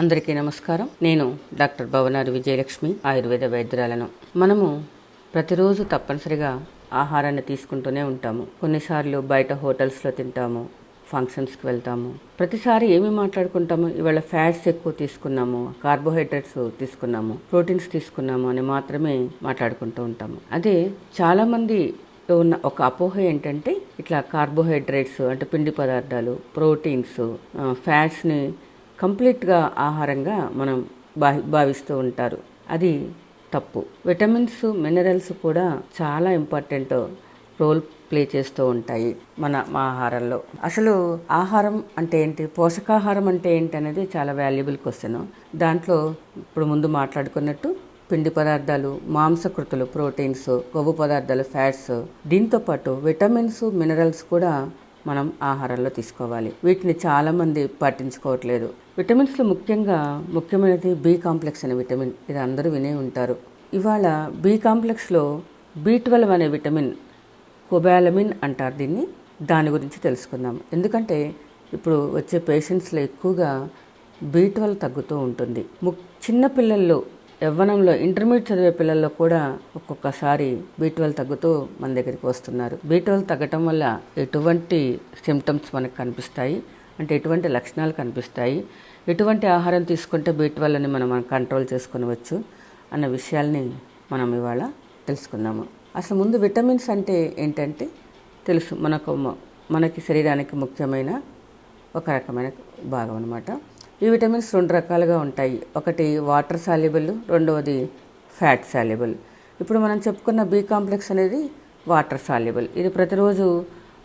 అందరికీ నమస్కారం. నేను డాక్టర్ భవనారి విజయలక్ష్మి ఆయుర్వేద వైద్యురాలను. మనము ప్రతిరోజు తప్పనిసరిగా ఆహారాన్ని తీసుకుంటూనే ఉంటాము. కొన్నిసార్లు బయట హోటల్స్లో తింటాము ఫంక్షన్స్కి వెళ్తాము. ప్రతిసారి ఏమి మాట్లాడుకుంటాము? ఇవాళ ఫ్యాట్స్ ఎక్కువ తీసుకున్నాము కార్బోహైడ్రేట్స్ తీసుకున్నాము ప్రోటీన్స్ తీసుకున్నాము అని మాత్రమే మాట్లాడుకుంటూ ఉంటాము. అదే చాలామంది ఉన్న ఒక అపోహ ఏంటంటే ఇట్లా కార్బోహైడ్రేట్స్ అంటే పిండి పదార్థాలు ప్రోటీన్స్ ఫ్యాట్స్ని కంప్లీట్గా ఆహారంగా మనం భావి భావిస్తూ ఉంటారు. అది తప్పు. విటమిన్స్ మినరల్స్ కూడా చాలా ఇంపార్టెంట్ రోల్ ప్లే చేస్తూ ఉంటాయి మన మా ఆహారంలో. అసలు ఆహారం అంటే ఏంటి? పోషకాహారం అంటే ఏంటి అనేది చాలా వాల్యుబుల్ క్వశ్చన్. దాంట్లో ఇప్పుడు ముందు మాట్లాడుకున్నట్టు పిండి పదార్థాలు మాంసకృతులు ప్రోటీన్స్ కొవ్వు పదార్థాలు ఫ్యాట్స్ దీంతో పాటు విటమిన్స్ మినరల్స్ కూడా మనం ఆహారంలో తీసుకోవాలి. వీటిని చాలామంది పాటించుకోవట్లేదు విటమిన్స్లో ముఖ్యంగా ముఖ్యమైనది బి కాంప్లెక్స్ అనే విటమిన్. ఇది అందరూ వినే ఉంటారు. ఇవాళ బి కాంప్లెక్స్లో బి ట్వెల్వ్ అనే విటమిన్ కొబాలమిన్ అంటారు దీన్ని. దాని గురించి తెలుసుకుందాం. ఎందుకంటే ఇప్పుడు వచ్చే పేషెంట్స్లో ఎక్కువగా బీ ట్వెల్వ్ తగ్గుతూ ఉంటుంది. ము- చిన్న పిల్లల్లో యవ్వనంలో ఇంటర్మీడియట్ చదివే పిల్లల్లో కూడా ఒక్కొక్కసారి బీట్వెల్వ్ తగ్గుతూ మన దగ్గరికి వస్తున్నారు. బీట్వెల్ తగ్గటం వల్ల ఎటువంటి సిమ్టమ్స్ మనకు కనిపిస్తాయి? అంటే ఎటువంటి లక్షణాలు కనిపిస్తాయి? ఎటువంటి ఆహారం తీసుకుంటే బీ ట్వెల్వ్ని మనం కంట్రోల్ చేసుకునవచ్చు అన్న విషయాల్ని మనం ఇవాళ తెలుసుకుందాము. అసలు ముందు విటమిన్స్ అంటే ఏంటంటే తెలుసు. మనకు మనకి శరీరానికి ముఖ్యమైన ఒక రకమైన భాగం అనమాట ఈ విటమిన్స్ రెండు రకాలుగా ఉంటాయి. ఒకటి వాటర్ సాల్యుబుల్ రెండవది ఫ్యాట్ సాల్యుబుల్. ఇప్పుడు మనం చెప్పుకున్న బి కాంప్లెక్స్ అనేది వాటర్ సాల్యుబుల్. ఇది ప్రతిరోజు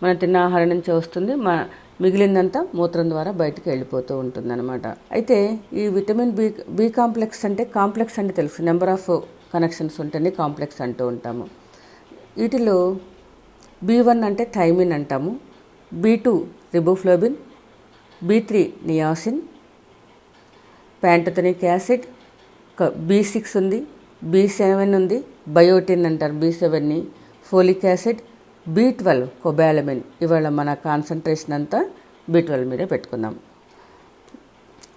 మనం తిన్న ఆహారం నుంచి వస్తుంది. మా మిగిలిందంతా మూత్రం ద్వారా బయటికి వెళ్ళిపోతూ ఉంటుంది అనమాట అయితే ఈ విటమిన్ బి బి కాంప్లెక్స్ అంటే కాంప్లెక్స్ అంటే తెలుసు. నెంబర్ ఆఫ్ కనెక్షన్స్ ఉంటుంది కాంప్లెక్స్ అంటూ ఉంటాము. వీటిలో బి వన్ అంటే థైమిన్ అంటాము. B two riboflavin B three niacin pantothenic acid B six ఉంది బి సెవెన్ ఉంది బయోటిన్ అంటారు B సెవెన్ని folic acid B twelve cobalamin. ఇవాళ మన కాన్సన్ట్రేషన్ అంతా బి ట్వెల్వ్ మీదే పెట్టుకుందాం.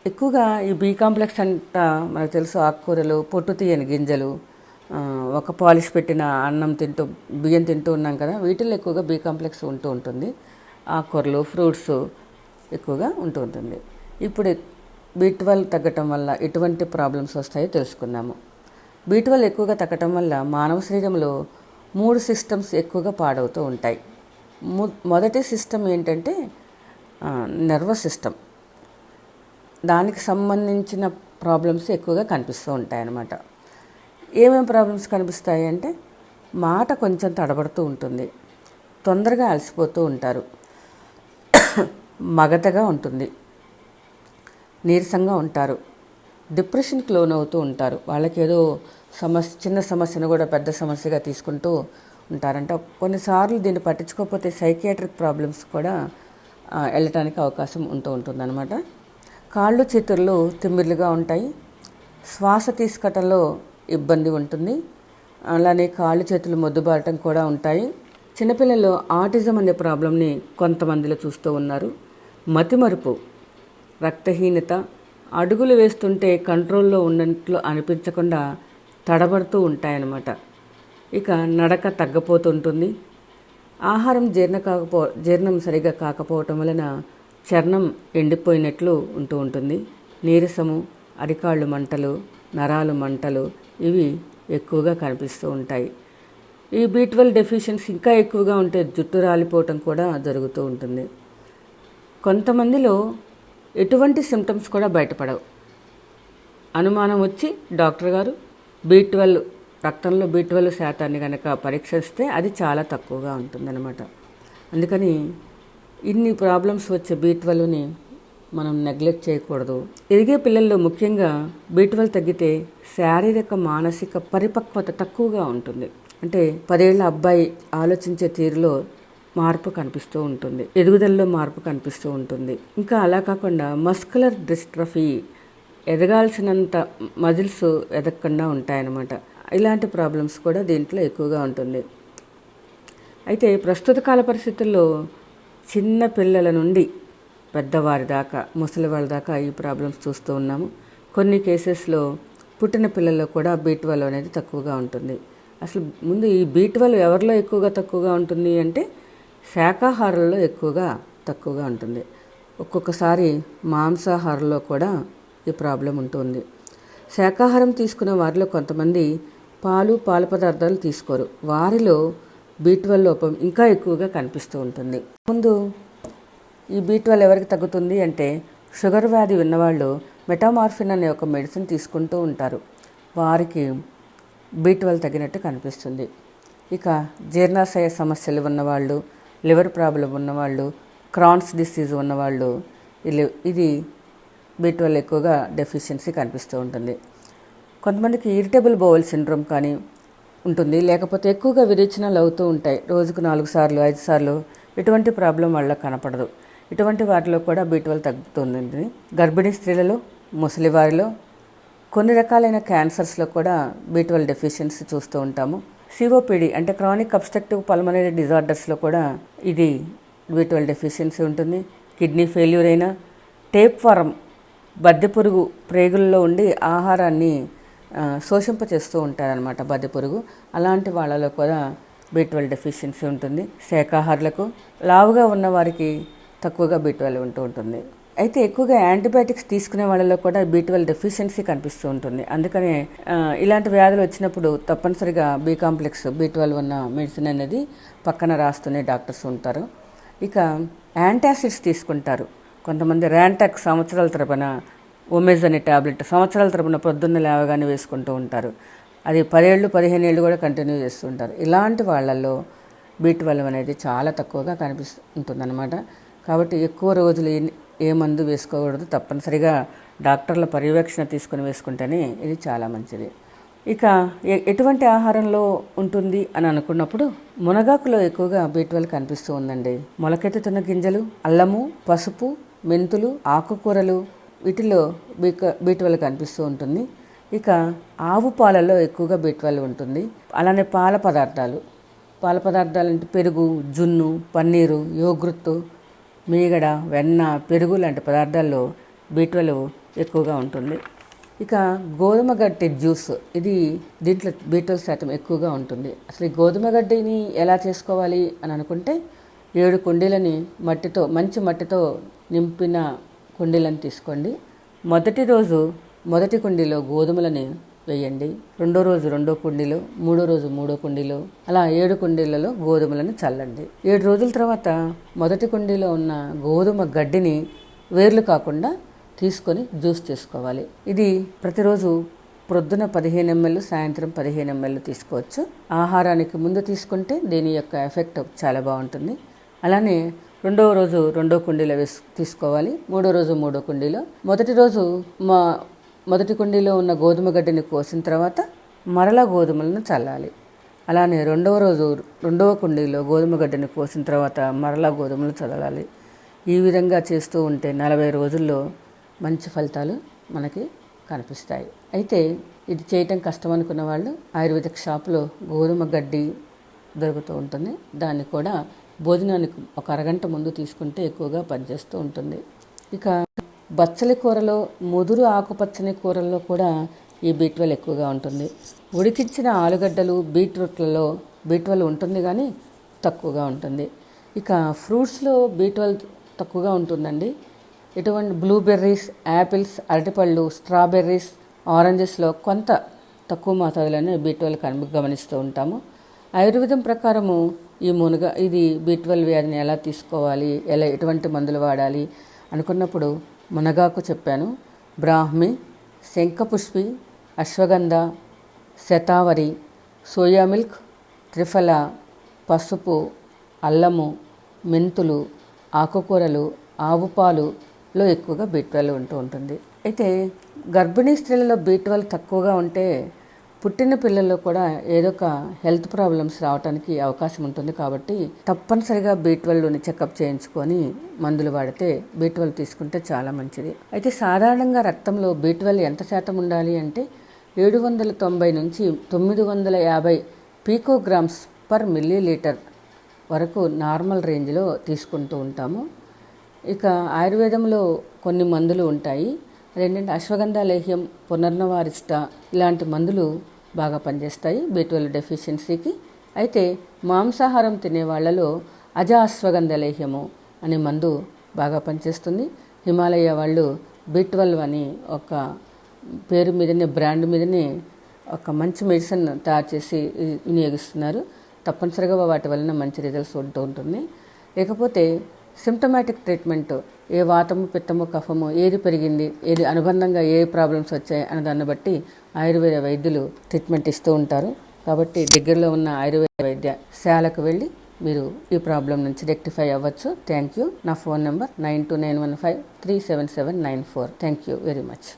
ఎక్కువగా ఈ బీ కాంప్లెక్స్ అంతా మనకు తెలుసు ఆకుకూరలు పొట్టు తీయని గింజలు ఒక పాలిష్ పెట్టిన అన్నం తింటూ బియ్యం తింటూ ఉన్నాం కదా వీటిల్లో ఎక్కువగా బీ కాంప్లెక్స్ ఉంటూ ఉంటుంది. ఆకుకూరలు ఫ్రూట్స్ ఎక్కువగా ఉంటూ ఉంటుంది. ఇప్పుడు బి ట్వెల్వ్ తగ్గటం వల్ల ఎటువంటి ప్రాబ్లమ్స్ వస్తాయో తెలుసుకుందాము. బి ట్వెల్వ్ ఎక్కువగా తగ్గటం వల్ల మానవ శరీరంలో మూడు సిస్టమ్స్ ఎక్కువగా పాడవుతూ ఉంటాయి. మొదటి సిస్టమ్ ఏంటంటే నర్వస్ సిస్టమ్ దానికి సంబంధించిన ప్రాబ్లమ్స్ ఎక్కువగా కనిపిస్తూ ఉంటాయి అన్నమాట ఏమేమి ప్రాబ్లమ్స్ కనిపిస్తాయి అంటే మాట కొంచెం తడబడుతూ ఉంటుంది. తొందరగా అలసిపోతూ ఉంటారు. మగతగా ఉంటుంది. నీరసంగా ఉంటారు. డిప్రెషన్కి లోనవుతూ ఉంటారు. వాళ్ళకి ఏదో సమస్య చిన్న సమస్యను కూడా పెద్ద సమస్యగా తీసుకుంటూ ఉంటారంట. కొన్నిసార్లు దీన్ని పట్టించుకోకపోతే సైకియాట్రిక్ ప్రాబ్లమ్స్ కూడా వెళ్ళటానికి అవకాశం ఉంటూ ఉంటుందన్నమాట. కాళ్ళు చేతుల్లో తిమ్మిర్లుగా ఉంటాయి. శ్వాస తీసుకోవటంలో ఇబ్బంది ఉంటుంది. అలానే కాళ్ళు చేతులు మొద్దుబారటం కూడా ఉంటాయి. చిన్నపిల్లలు ఆటిజం అనే ప్రాబ్లంని కొంతమందిలో చూస్తూ ఉన్నారు. మతిమరుపు రక్తహీనత అడుగులు వేస్తుంటే కంట్రోల్లో ఉన్నట్లు అనిపించకుండా తడబడుతూ ఉంటాయన్నమాట. ఇక నడక తగ్గపోతుంటుంది. ఆహారం జీర్ణ కాకపో జీర్ణం సరిగా కాకపోవటం వలన చర్ణం ఎండిపోయినట్లు ఉంటూ ఉంటుంది. నీరసము అరికాళ్ళు మంటలు నరాలు మంటలు ఇవి ఎక్కువగా కనిపిస్తూ ఉంటాయి. ఈ బీ ట్వెల్వ్ డెఫిషియన్సీ ఇంకా ఎక్కువగా ఉంటే జుట్టు రాలిపోవటం కూడా జరుగుతూ ఉంటుంది. కొంతమందిలో ఎటువంటి సిమ్టమ్స్ కూడా బయటపడవు. అనుమానం వచ్చి డాక్టర్ గారు బీ ట్వెల్వ్ రక్తంలో బీ ట్వెల్వ్ శాతాన్ని కనుక పరీక్షిస్తే అది చాలా తక్కువగా ఉంటుందన్నమాట. అందుకని ఇన్ని ప్రాబ్లమ్స్ వచ్చే బీ ట్వెల్వ్ని మనం నెగ్లెక్ట్ చేయకూడదు. ఎదిగే పిల్లల్లో ముఖ్యంగా బీ ట్వెల్వ్ తగ్గితే శారీరక మానసిక పరిపక్వత తక్కువగా ఉంటుంది. అంటే పదేళ్ళ అబ్బాయి ఆలోచించే తీరులో మార్పు కనిపిస్తూ ఉంటుంది. ఎదుగుదలలో మార్పు కనిపిస్తూ ఉంటుంది. ఇంకా అలా కాకుండా మస్కులర్ డిస్ట్రఫీ ఎదగాల్సినంత మజిల్స్ ఎదగకుండా ఉంటాయన్నమాట. ఇలాంటి ప్రాబ్లమ్స్ కూడా దీంట్లో ఎక్కువగా ఉంటుంది. అయితే ప్రస్తుత కాల పరిస్థితుల్లో చిన్న పిల్లల నుండి పెద్దవారి దాకా ముసలి వాళ్ళ దాకా ఈ ప్రాబ్లమ్స్ చూస్తూ ఉన్నాము. కొన్ని కేసెస్లో పుట్టిన పిల్లల్లో కూడా బీ ట్వెల్వ్ అనేది తక్కువగా ఉంటుంది. అసలు ముందు ఈ బీ ట్వెల్వ్ ఎవరిలో ఎక్కువగా తక్కువగా ఉంటుంది అంటే శాకాహారంలో ఎక్కువగా తక్కువగా ఉంటుంది. ఒక్కొక్కసారి మాంసాహారంలో కూడా ఈ ప్రాబ్లం ఉంటుంది. శాకాహారం తీసుకునే వారిలో కొంతమంది పాలు పాల పదార్థాలు తీసుకోరు. వారిలో బీ లోపం ఇంకా ఎక్కువగా కనిపిస్తూ ఉంటుంది. ముందు ఈ బీ ఎవరికి తగ్గుతుంది అంటే షుగర్ వ్యాధి ఉన్నవాళ్ళు మెటామార్ఫిన్ అనే ఒక మెడిసిన్ తీసుకుంటూ ఉంటారు. వారికి బీ తగినట్టు కనిపిస్తుంది. ఇక జీర్ణాశయ సమస్యలు ఉన్నవాళ్ళు లివర్ ప్రాబ్లం ఉన్నవాళ్ళు క్రాన్స్ డిసీజ్ ఉన్నవాళ్ళు ఇది ఇది ట్వెల్వ్ ఎక్కువగా డెఫిషియన్సీ కనిపిస్తూ ఉంటుంది. కొంతమందికి ఇరిటబుల్ బౌల్ సిండ్రోమ్ కానీ ఉంటుంది. లేకపోతే ఎక్కువగా విరేచనాలు అవుతూ ఉంటాయి. రోజుకు నాలుగు సార్లు ఐదు సార్లు ఇటువంటి ప్రాబ్లం వాళ్ళకి కనపడదు. ఇటువంటి వాటిలో కూడా బి ట్వెల్వ్ తగ్గుతుంది. గర్భిణీ స్త్రీలలో ముసలి వారిలో కొన్ని రకాలైన క్యాన్సర్స్లో కూడా బి ట్వెల్వ్ డెఫిషియన్సీ చూస్తూ ఉంటాము. సిఓపిడి అంటే క్రానిక్ అబ్స్ట్రక్టివ్ పల్మనరీ డిజార్డర్స్లో కూడా ఇది బీట్వెల్ డెఫిషియన్సీ ఉంటుంది. కిడ్నీ ఫెయిల్యూర్ అయినా టేప్ ఫారం బద్దెపురుగు ప్రేగుల్లో ఉండి ఆహారాన్ని శోషింపచేస్తూ ఉంటారనమాట బద్దెపురుగు అలాంటి వాళ్ళలో కూడా బీట్వెల్ డెఫిషియన్సీ ఉంటుంది. శాఖాహారులకు లావుగా ఉన్న వారికి తక్కువగా బీట్వెల్ ఉంటూ ఉంటుంది. అయితే ఎక్కువగా యాంటీబయాటిక్స్ తీసుకునే వాళ్ళలో కూడా బీ ట్వెల్వ్ డెఫిషియన్సీ కనిపిస్తూ ఉంటుంది. అందుకనే ఇలాంటి వ్యాధులు వచ్చినప్పుడు తప్పనిసరిగా బీ కాంప్లెక్స్ బీ ట్వెల్వ్ ఉన్న మెడిసిన్ అనేది పక్కన రాస్తూనే డాక్టర్స్ ఉంటారు. ఇక యాంటాసిడ్స్ తీసుకుంటారు. కొంతమంది ర్యాంటాక్ సంవత్సరాల తరపున ఒమేజ్ అనే ట్యాబ్లెట్ సంవత్సరాల తరపున పొద్దున్న లేవగానే వేసుకుంటూ ఉంటారు. అది పదేళ్ళు పదిహేను ఏళ్ళు కూడా కంటిన్యూ చేస్తుంటారు ఇలాంటి వాళ్ళల్లో బీ ట్వెల్వ్ అనేది చాలా తక్కువగా కనిపిస్తుంటుందన్నమాట కాబట్టి ఎక్కువ రోజులు ఏ- మందు వేసుకోకూడదు తప్పనిసరిగా డాక్టర్ల పర్యవేక్షణ తీసుకుని వేసుకుంటేనే ఇది చాలా మంచిది. ఇక ఎటువంటి ఆహారంలో ఉంటుంది అని అనుకున్నప్పుడు మునగాకులో ఎక్కువగా బీట్వెల్ కనిపిస్తూ ఉందండి. మొలకెత్తుతున్న గింజలు అల్లము పసుపు మెంతులు ఆకుకూరలు వీటిలో బీక బీట్వెల్ కనిపిస్తూ ఉంటుంది. ఇక ఆవు పాలలో ఎక్కువగా బీట్వెల్ ఉంటుంది. అలానే పాల పదార్థాలు. పాల పదార్థాలు అంటే పెరుగు జున్ను పన్నీరు యోగృత్తు మీగడ వెన్న పెరుగు లాంటి పదార్థాల్లో బీ ఎక్కువగా ఉంటుంది. ఇక గోధుమ గడ్డి జ్యూస్ ఇది దీంట్లో బీ శాతం ఎక్కువగా ఉంటుంది. అసలు ఈ గోధుమ గడ్డిని ఎలా చేసుకోవాలి అని అనుకుంటే ఏడు కుండీలని మట్టితో మంచి మట్టితో నింపిన కుండీలను తీసుకోండి. మొదటి రోజు మొదటి కుండీలో గోధుమలని వేయండి. రెండో రోజు రెండో కుండీలో మూడో రోజు మూడో కుండీలో అలా ఏడు కుండీలలో గోధుమలను చల్లండి. ఏడు రోజుల తర్వాత మొదటి కుండీలో ఉన్న గోధుమ గడ్డిని వేర్లు కాకుండా తీసుకొని జ్యూస్ చేసుకోవాలి. ఇది ప్రతిరోజు ప్రొద్దున పదిహేను ఎంఎల్ సాయంత్రం పదిహేను ఎంఎల్ తీసుకోవచ్చు. ఆహారానికి ముందు తీసుకుంటే దీని యొక్క ఎఫెక్ట్ చాలా బాగుంటుంది. అలానే రెండవ రోజు రెండో కుండీలో వేసు తీసుకోవాలి. మూడో రోజు మూడో కుండీలో. మొదటి రోజు మా మొదటి కుండీలో ఉన్న గోధుమ గడ్డిని కోసిన తర్వాత మరలా గోధుమలను చల్లాలి. అలానే రెండవ రోజు రెండవ కుండీలో గోధుమ గడ్డిని కోసిన తర్వాత మరలా గోధుమలు చల్లాలి. ఈ విధంగా చేస్తూ ఉంటే నలభై రోజుల్లో మంచి ఫలితాలు మనకి కనిపిస్తాయి. అయితే ఇది చేయటం కష్టం అనుకున్న వాళ్ళు ఆయుర్వేదిక్ షాప్లో గోధుమ గడ్డి దొరుకుతూ ఉంటుంది. దాన్ని కూడా భోజనానికి ఒక అరగంట ముందు తీసుకుంటే ఎక్కువగా పనిచేస్తూ ఉంటుంది. ఇక బచ్చలి కూరలో ముదురు ఆకుపచ్చని కూరల్లో కూడా ఈ బీట్వెల్ ఎక్కువగా ఉంటుంది. ఉడికించిన ఆలుగడ్డలు బీట్రూట్లలో బీట్వెల్ ఉంటుంది కానీ తక్కువగా ఉంటుంది. ఇక ఫ్రూట్స్లో బీట్వెల్ తక్కువగా ఉంటుందండి. ఇటువంటి బ్లూబెర్రీస్ యాపిల్స్ అరటిపళ్ళు స్ట్రాబెర్రీస్ ఆరెంజెస్లో కొంత తక్కువ మోతాదులోనే బీట్వెల్ కను గమనిస్తూ ఉంటాము. ఆయుర్వేదం ప్రకారము ఈ మునగ ఇది బీట్వెల్ వ్యాధిని ఎలా తీసుకోవాలి ఎలా ఎటువంటి మందులు వాడాలి అనుకున్నప్పుడు మునగాకు చెప్పాను. బ్రాహ్మి శంఖపుష్పి అశ్వగంధ శతావరి సోయా మిల్క్ త్రిఫల పసుపు అల్లము మెంతులు ఆకుకూరలు ఆవు పాలులో ఎక్కువగా బీట్వెల్ ఉంటూ ఉంటుంది. అయితే గర్భిణీ స్త్రీలలో బీట్వెల్ తక్కువగా ఉంటే పుట్టిన పిల్లల్లో కూడా ఏదో ఒక హెల్త్ ప్రాబ్లమ్స్ రావడానికి అవకాశం ఉంటుంది కాబట్టి తప్పనిసరిగా బీ ట్వెల్వ్ని చెకప్ చేయించుకొని మందులు వాడితే బీ ట్వెల్వ్ తీసుకుంటే చాలా మంచిది. అయితే సాధారణంగా రక్తంలో బీ ట్వెల్వ్ ఎంత శాతం ఉండాలి అంటే ఏడు వందల తొంభై నుంచి తొమ్మిది వందల యాభై పీకోగ్రామ్స్ పర్ మిల్లీ లీటర్ వరకు నార్మల్ రేంజ్లో తీసుకుంటూ ఉంటాము. ఇక ఆయుర్వేదంలో కొన్ని మందులు ఉంటాయి. అదేంటంటే అశ్వగంధ లేహ్యం పునర్నవారిష్ట ఇలాంటి మందులు బాగా పనిచేస్తాయి బి ట్వెల్వ్ డెఫిషియన్సీకి అయితే మాంసాహారం తినే వాళ్ళలో అజ లేహ్యము అనే మందు బాగా పనిచేస్తుంది. హిమాలయ వాళ్ళు బి ట్వెల్వ్ అని ఒక పేరు మీదనే బ్రాండ్ మీదనే ఒక మంచి మెడిసిన్ తయారు చేసి వినియోగిస్తున్నారు. తప్పనిసరిగా వాటి వలన మంచి రిజల్ట్స్ ఉంటూ ఉంటుంది. లేకపోతే సిమ్టమాటిక్ ట్రీట్మెంట్ ఏ వాతము పిత్తము కఫము ఏది పెరిగింది ఏది అనుబంధంగా ఏ ప్రాబ్లమ్స్ వచ్చాయి అనే దాన్ని బట్టి ఆయుర్వేద వైద్యులు ట్రీట్మెంట్ ఇస్తూ ఉంటారు. కాబట్టి దగ్గరలో ఉన్న ఆయుర్వేద వైద్యశాలకు వెళ్ళి మీరు ఈ ప్రాబ్లం నుంచి రెక్టిఫై అవ్వచ్చు. థ్యాంక్ యూ నా phone number nine two nine one five three seven seven nine four thank you very much